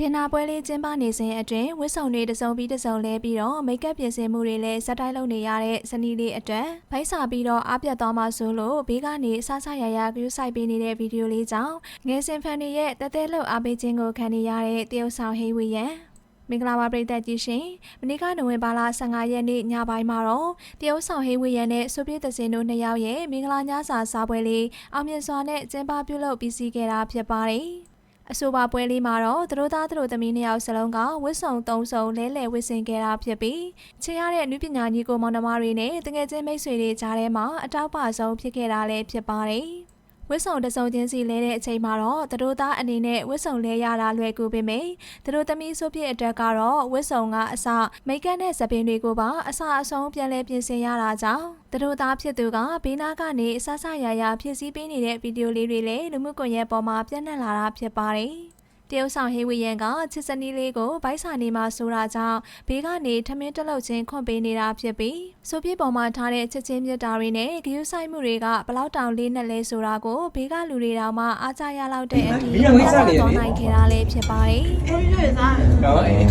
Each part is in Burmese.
ဒင်နာပွဲလေးကျင်းပနေစဉ်အတွင်းဝတ်စုံတွေတစ်စုံပြီးတစ်စုံလဲပြီးတော့မိတ်ကပ်ပြင်ဆင်မှုတွေလည်းဇက်တိုက်လုပ်နေရတဲ့ဇနီးလေးအတွက်ဖိုက်စာပြီးတော့အားပြတ်သွားမှဆိုလို့ဘေးကနေဆဆရရဂရုစိုက်ပေးနေတဲ့ဗီဒီယိုလေးကြောင့်ငယ်စဉ်ဖန်တွေရဲ့တသက်လှုပ်အားပေးခြင်းကိုခံနေရတဲ့တရုတ်ဆောင်ဟေးဝီယန်မင်္ဂလာပါပရိသတ်ကြီးရှင်မနေ့ကနိုဝင်ဘာလ15ရက်နေ့ညပိုင်းမှာတော့တရုတ်ဆောင်ဟေးဝီယန်နဲ့ဆိုပြည့်သစင်တို့နှစ်ယောက်ရဲ့မင်္ဂလာညစာစားပွဲလေးအောင်မြင်စွာနဲ့ကျင်းပပြုလုပ်ပြီးစီးခဲ့တာဖြစ်ပါတယ် အဆိုပါပွဲလေးမှာတော့သူတို့သားသူတို့သမီးနှစ်ယောက်စလုံးကဝစ်စုံသုံးစုံလဲလှယ်ဝစ်ဆင်ခဲ့တာဖြစ်ပြီးချင်ရတဲ့နုပညာညီကိုမောင်နှမတွေနဲ့တငယ်ချင်းမိတ်ဆွေတွေကြားထဲမှာအတောက်ပဆုံးဖြစ်ခဲ့တာလည်းဖြစ်ပါတယ် ဝစ်စုံတစ်စုံချင်းစီလဲတဲ့အချိန်မှာတော့သူတို့သားအနေနဲ့ဝစ်စုံလဲရတာလွယ်ကူပေမယ့်သူတို့သမီးဆိုပြည့်အတွက်ကတော့ဝစ်စုံကအစမိတ်ကပ်နဲ့သပင်တွေကိုပါအစအဆုံးပြန်လဲပြင်ဆင်ရတာကြောင့်သူတို့သားဖြစ်သူကဘေးနားကနေအဆဆရရဖြစ်စည်းပေးနေတဲ့ဗီဒီယိုလေးတွေလည်းလူမှုကွန်ရက်ပေါ်မှာပြန့်နှံ့လာတာဖြစ်ပါတယ် တရုတ်ဆောင်ဟေးဝီယန်ကချစ်စနီးလေးကိုဗိုက်စာနေမှာဆိုတာကြောင့်ဘေးကနေထမင်းတက်လောက်ချင်းခွန့်ပေးနေတာဖြစ်ပြီးဆိုပြစ်ပေါ်မှာထားတဲ့ချစ်ချင်းမြတ်တာတွေနဲ့ဂရုစိုက်မှုတွေကဘလောက်တောင်လေးနဲ့လဲဆိုတာကိုဘေးကလူတွေတောင်မှအားကြရလောက်တဲ့အထိမင်းကမိတ်ဆက်နေတယ်လေသွားနိုင်ခဲ့တာလည်းဖြစ်ပါတယ်အဲ့ဒီလိုစားကောင်းတယ်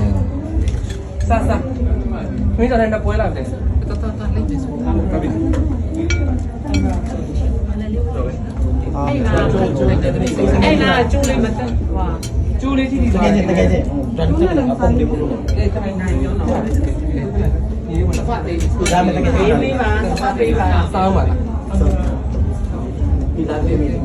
ဆာဆာမင်းတို့လည်းပွဲလာတယ်တော်တော်တော်လေးပဲဆိုဟုတ်ပြီအဲ့နာအဲ့နာကျိုးလေးမတက်ဟွာ ကျိုးလေးကြည့်ဒီတကယ်တကယ်တည်းဒါတကယ်အပုံလေးဘလို့ အဲ့ခိုင်နိုင်ရောနော်ဒီဝင်လာဖတ်သေးဒါမှတကယ်ဘေးလေးပါဖတ်သေးပါစောင်းပါလားဒီသားလေးမိတယ်